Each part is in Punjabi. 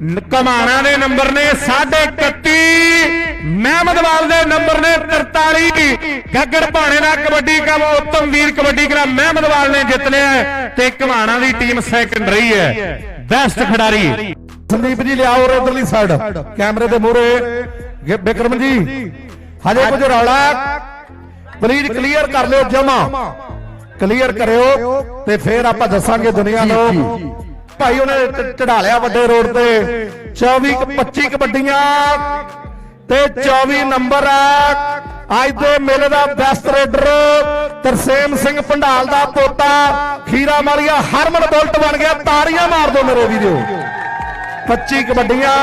ਕਮਾਣਾ ਦੇ ਨੰਬਰ ਨੇ 31 ਮਹਿਮਦਵਾਲ ਦੇ ਨੰਬਰ ਨੇ 43 ਗੱਗੜ ਭਾਣੇ ਦਾ ਕਬੱਡੀ ਕਾ ਉੱਤਮ ਵੀਰ ਕਬੱਡੀ ਕਲਾ ਮਹਿਮਦਵਾਲ ਨੇ ਜਿੱਤ ਲਿਆ ਤੇ ਕਮਾਣਾ ਦੀ ਟੀਮ ਸੈਕੰਡ ਹੈ ਬੈਸਟ ਖਿਡਾਰੀ। ਸੰਦੀਪ ਜੀ, ਲਿਆਓ ਔਰ ਉਧਰਲੀ ਸਾਈਡ ਕੈਮਰੇ ਦੇ ਮੂਹਰੇ। ਬਿਕਰਮ ਜੀ, ਹਜੇ ਕੁਝ ਰੌਲਾ ਪਲੀਜ਼ ਕਲੀਅਰ ਕਰ ਲਿਓ ਜਮਾ। ਕਲੀਅਰ ਕਰਿਓ ਤੇ ਫੇਰ ਆਪਾਂ ਦੱਸਾਂਗੇ ਦੁਨੀਆ ਨੂੰ। ਭਾਈ ਉਹਨੇ ਚੜਾ ਲਿਆ ਵੱਡੇ ਰੋਡ ਤੇ। 24 ਕੁ 25 ਕਬੱਡੀਆਂ ਤੇ 24 ਨੰਬਰ ਆ। ਅੱਜ ਦੇ ਮੇਲੇ ਦਾ ਬੈਸਟ ਰੇਡਰ ਤਰਸੇਮ ਸਿੰਘ ਭੰਡਾਲ ਦਾ ਪੋਤਾ ਖੀਰਾ ਮਾਲੀਆ ਹਰਮਨ ਬੁਲਟ ਬਣ ਗਿਆ। ਤਾੜੀਆਂ ਮਾਰ ਦਿਓ ਮੇਰੇ ਵੀਰੋ। 25 ਕਬੱਡੀਆਂ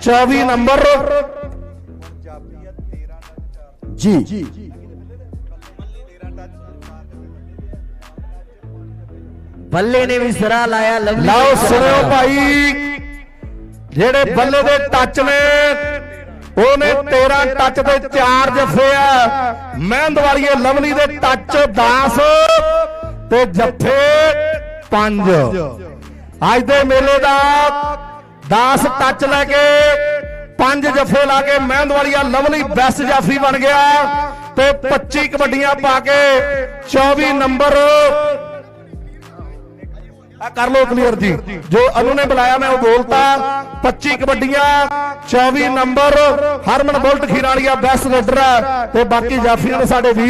24 ਨੰਬਰ। ਜੀ। ਬੱਲੇ ਨੇ ਵੀ ਸਿਰਾ ਲਾਇਆ ਲਵਲੀ ਲਓ ਸੁਣਿਓ ਭਾਈ। ਜਿਹੜੇ ਬੱਲੇ ਦੇ ਟੱਚ ਨੇ ਉਹਨੇ 13 ਟੱਚ ਦੇ 4 ਜੱਫੇ ਆ। ਮਹਿੰਦ ਵਾਲੀਏ ਲਵਲੀ ਦੇ ਟੱਚ 10 ਤੇ ਜੱਫੇ 5 ਅੱਜ ਦੇ ਮੇਲੇ ਦਾ 10 ਟੱਚ ਲੈ ਕੇ 5 ਜੱਫੇ ਲਾ ਕੇ ਮਹਿੰਦ ਵਾਲੀਆ ਲਵਲੀ ਬੈਸਟ ਜਾਫੀ ਬਣ ਗਿਆ ਤੇ 25 ਕਬੱਡੀਆਂ ਪਾ ਕੇ 24 ਨੰਬਰ ਆ ਕਰ ਲੋ ਕਲੀਅਰ ਜੀ। ਜੋ ਅਨੂ ਨੇ ਬੁਲਾਇਆ, ਮੈਂ ਉਹ ਬੋਲਤਾ। 25 ਕਬੱਡੀਆਂ 24 ਨੰਬਰ ਹਰਮਨ ਬੁਲਟ ਖੀਰਾਲੀਆ ਬੈਸਟ ਰੇਡਰ ਹੈ ਤੇ ਬਾਕੀ ਜਾਫੀਆਂ ਨੇ ਸਾਡੇ ਵੀਰ